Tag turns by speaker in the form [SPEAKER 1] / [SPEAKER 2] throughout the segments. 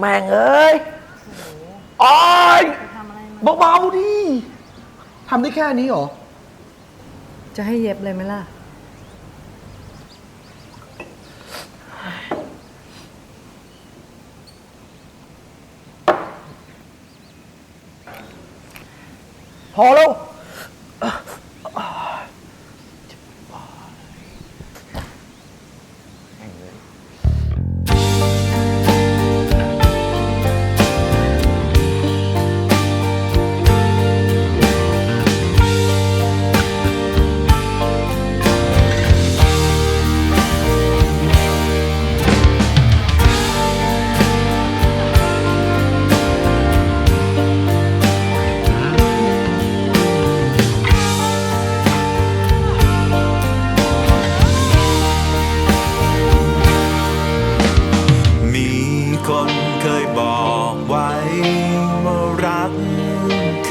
[SPEAKER 1] แม่งเอ้ยโอ้ย
[SPEAKER 2] ทา
[SPEAKER 1] เบาๆดิทำได้แค่นี้หรอ
[SPEAKER 2] จะให้เย็บเลยไหมล่ะ
[SPEAKER 1] พอแล้ว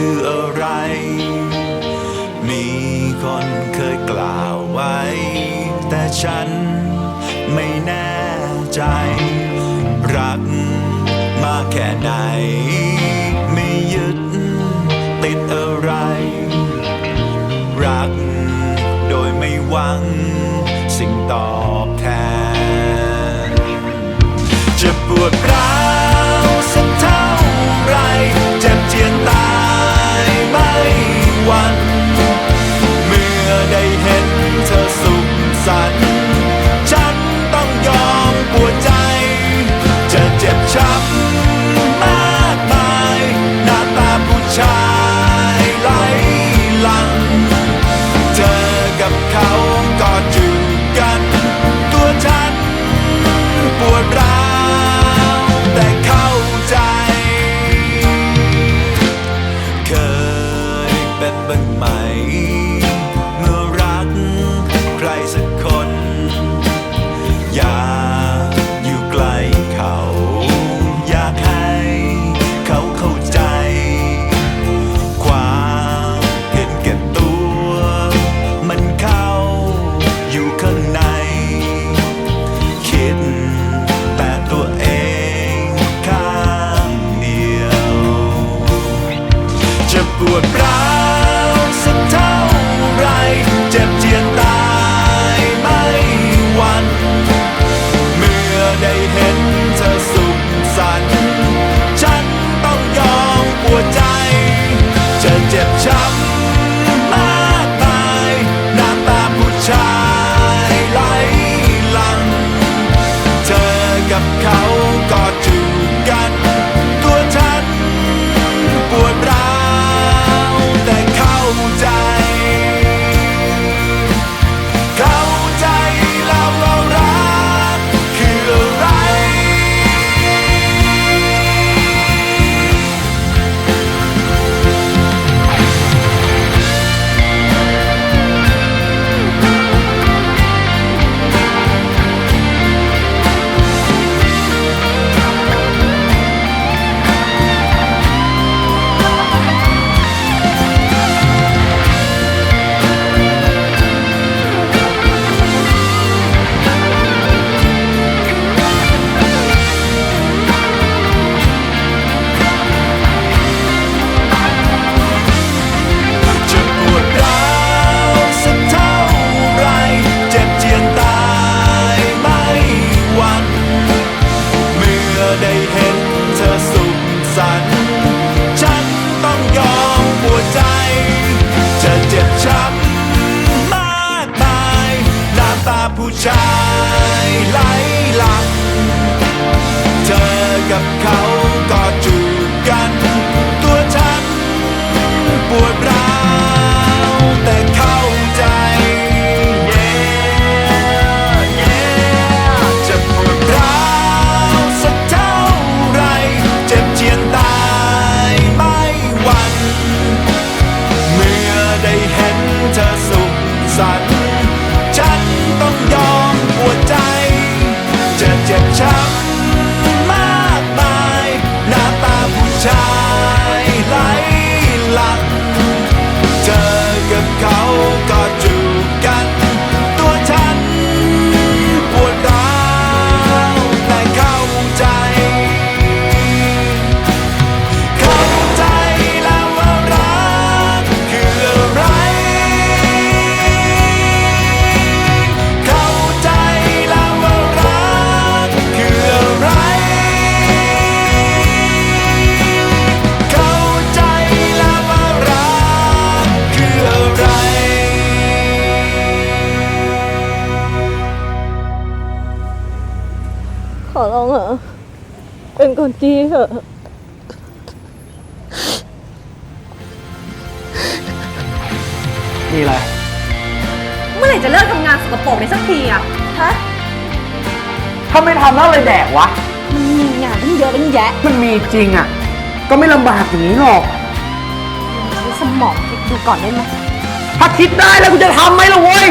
[SPEAKER 3] คืออะไร มีคนเคยกล่าวไว้ แต่ฉันไม่แน่ใจ รักมาแค่ไหน ไม่ยึดติดอะไร รักโดยไม่หวัง เป็นคนจีเถ
[SPEAKER 4] อะ
[SPEAKER 1] นี่อะไร
[SPEAKER 4] เมื่อไหร่จะเลิกทำงานสกปรกไปสักทีอะฮะ
[SPEAKER 1] ถ้าไม่ทำแล้วอะไรแดกวะ
[SPEAKER 4] มันมีงานตั้งเยอะตั้งแยะ
[SPEAKER 1] มันมีจริงอะ ก็ไม่ลำบากอย่างนี้หรอก
[SPEAKER 4] ใช้สมองคิดดูก่อนได้ไหม
[SPEAKER 1] ถ้าคิดได้แล้วกูจะทำไหมล่ะเว้ย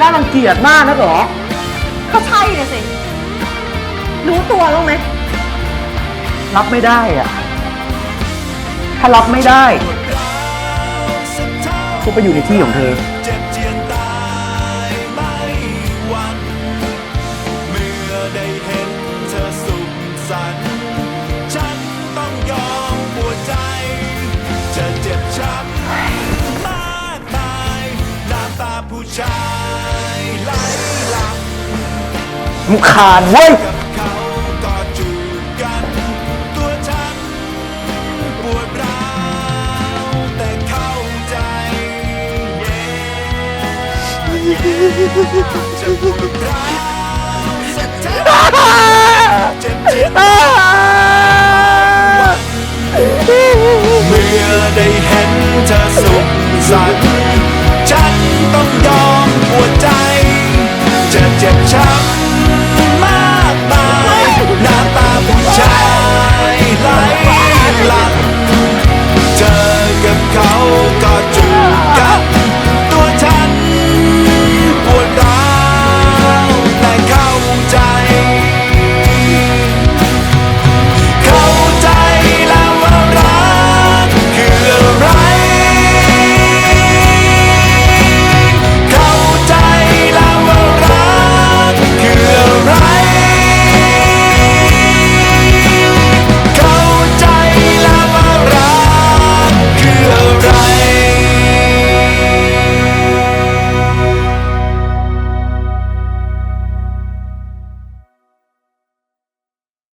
[SPEAKER 1] นน่ารังเกียจมากนะเหรอ
[SPEAKER 4] ก็ใช่เลยสิ รู้ตัวแล้วไหม
[SPEAKER 1] รับไม่ได้อะถ้ารับไม่ได้ก็ไปอยู่ในที่ของเธอ
[SPEAKER 3] เจ็บเจียเมื่อได้เห็นเธอสุขสันฉันต้องยอมปวดใจ จะเจ็บช้ำ